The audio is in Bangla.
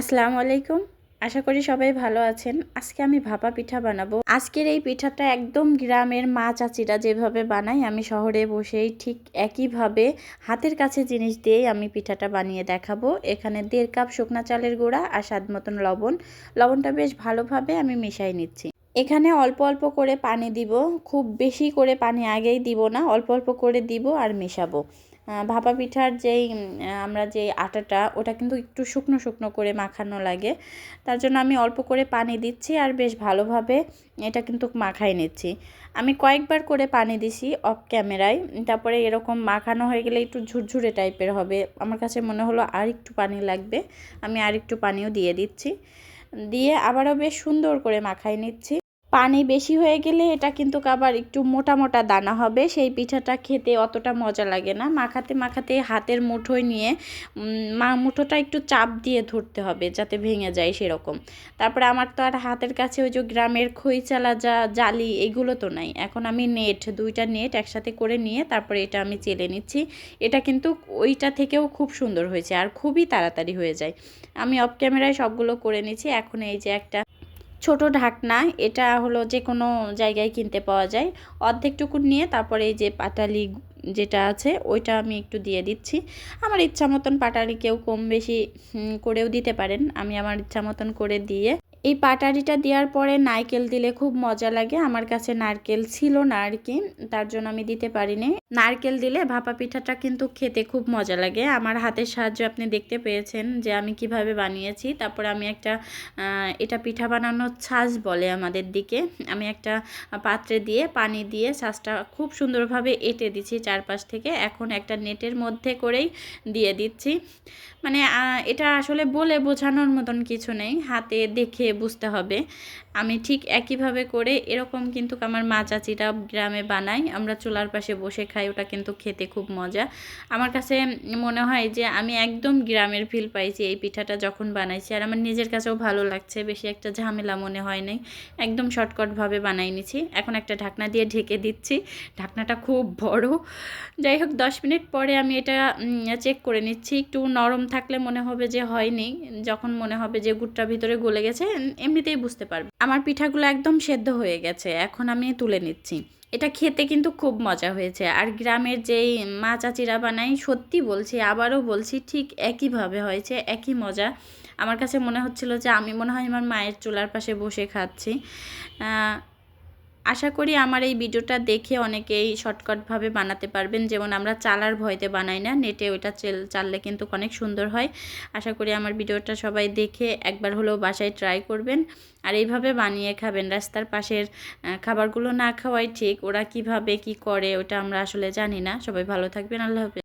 আসসালামু আলাইকুম। আশা করি সবাই ভালো আছেন। আজকে আমি ভাপা পিঠা বানাবো। আজকের এই পিঠাটা একদম গ্রামের মা চাচিরা যেভাবে বানায়, আমি শহরে বসেই ঠিক একইভাবে হাতের কাছে জিনিস দিয়েই আমি পিঠাটা বানিয়ে দেখাবো। এখানে দেড় কাপ শুকনা চালের গুঁড়া আর স্বাদ মতন লবণ। লবণটা বেশ ভালোভাবে আমি মিশাই নিচ্ছি। এখানে অল্প অল্প করে পানি দিব। খুব বেশি করে পানি আগেই দিব না, অল্প অল্প করে দিব আর মেশাবো। ভাপা পিঠার যেই আমরা যে আটাটা, ওটা কিন্তু একটু শুকনো শুকনো করে মাখানো লাগে। তার জন্য আমি অল্প করে পানি দিচ্ছি আর বেশ ভালোভাবে এটা কিন্তু মাখাই নিচ্ছি। আমি কয়েকবার করে পানি দিছি অফ ক্যামেরায় তারপরে এরকম মাখানো হয়ে গেলে একটু ঝুরঝুরে টাইপের হবে। আমার কাছে মনে হলো আর একটু পানি লাগবে। আমি আর একটু পানিও দিয়ে দিচ্ছি। দিয়ে আবারও বেশ সুন্দর করে মাখাই নিচ্ছি। পানি বেশি হয়ে গেলে এটা কিন্তু আবার একটু মোটা মোটা দানা হবে। সেই পিঠাটা খেতে অতটা মজা লাগে না। মাখাতে মাখাতে হাতের মুঠোয় নিয়ে মা মুঠোটা একটু চাপ দিয়ে ধরতে হবে যাতে ভেঙে যায় সেরকম। তারপরে আমার তো আর হাতের কাছে ওই যে গ্রামের খইচালা যা, জালি এগুলো তো নাই। এখন আমি নেট, দুইটা নেট একসাথে করে নিয়ে তারপরে এটা আমি চেলে নিচ্ছি। এটা কিন্তু ওইটা থেকেও খুব সুন্দর হয়েছে আর খুবই তাড়াতাড়ি হয়ে যায়। আমি অফ ক্যামেরায় সবগুলো করে নিচ্ছি। এখন এই যে একটা ছোট ঢাকনা, এটা হলো যে কোনো জায়গায় কিনতে পাওয়া যায়। অর্ধেকটুকু নিয়ে তারপরে এই যে পাটালি যেটা আছে, ওইটা আমি একটু দিয়ে দিচ্ছি। আমার ইচ্ছা মতন পাটালি কেউ কম বেশি করেও দিতে পারেন। আমি আমার ইচ্ছা মতন করে দিয়ে এই পাটারিটা দেওয়ার পরে নারকেল দিলে খুব মজা লাগে। আমার কাছে নারকেল ছিল না আর কি, তার জন্য আমি দিতে পারিনি। নারকেল দিলে ভাপা পিঠাটা কিন্তু খেতে খুব মজা লাগে। আমার হাতের সাহায্যে আপনি দেখতে পেয়েছেন যে আমি কীভাবে বানিয়েছি। তারপরে আমি একটা এটা পিঠা বানানোর ছাঁচ বলে আমাদের দিকে। আমি একটা পাত্রে দিয়ে, পানি দিয়ে ছাঁচটা খুব সুন্দরভাবে এঁটে দিচ্ছি চারপাশ থেকে। এখন একটা নেটের মধ্যে করেই দিয়ে দিচ্ছি। মানে এটা আসলে বলে বোঝানোর মতন কিছু নেই। হাতে দেখে বুঝতে হবে। আমি ঠিক একইভাবে করে এরকম কিন্তু আমার মা চাচিরা গ্রামে বানাই। আমরা চুলার পাশে বসে খাই, ওটা কিন্তু খেতে খুব মজা। আমার কাছে মনে হয় যে আমি একদম গ্রামের ফিল পাইছি এই পিঠাটা যখন বানাইছি। আর আমার নিজের কাছেও ভালো লাগছে, বেশি একটা ঝামেলা মনে হয় নাই। একদম শর্টকাটভাবে বানাই নিছি। এখন একটা ঢাকনা দিয়ে ঢেকে দিচ্ছি। ঢাকনাটা খুব বড়। যাই হোক, দশ মিনিট পরে আমি এটা চেক করে নিচ্ছি। একটু নরম থাকলে মনে হবে যে হয়নি। যখন মনে হবে যে গুড়টা ভিতরে গলে গেছে এমনিতেই বুঝতে পারবে। আমার পিঠাগুলো একদম সেদ্ধ হয়ে গেছে, এখন আমি তুলে নিচ্ছি। এটা খেতে কিন্তু খুব মজা হয়েছে। আর গ্রামের যেই মা চাচিরা বানাই, সত্যি বলছি, আবারও বলছি, ঠিক একইভাবে হয়েছে, একই মজা। আমার কাছে মনে হচ্ছিল যে, আমি মনে হয় আমার মায়ের চুলার পাশে বসে খাচ্ছি। আশা করি আমার এই ভিডিওটা দেখে অনেকেই শর্টকাটভাবে বানাতে পারবেন। যেমন আমরা চালার ভয়তে বানাই না, নেটে ওইটা চেল, চাললে কিন্তু অনেক সুন্দর হয়। আশা করি আমার ভিডিওটা সবাই দেখে একবার হলেও বাসায় ট্রাই করবেন। আর এইভাবে বানিয়ে খাবেন। রাস্তার পাশের খাবারগুলো না খাওয়াই ঠিক, ওরা কীভাবে কি করে, ওটা আমরা আসলে জানি না। সবাই ভালো থাকবেন। আল্লাহ হাফেজ।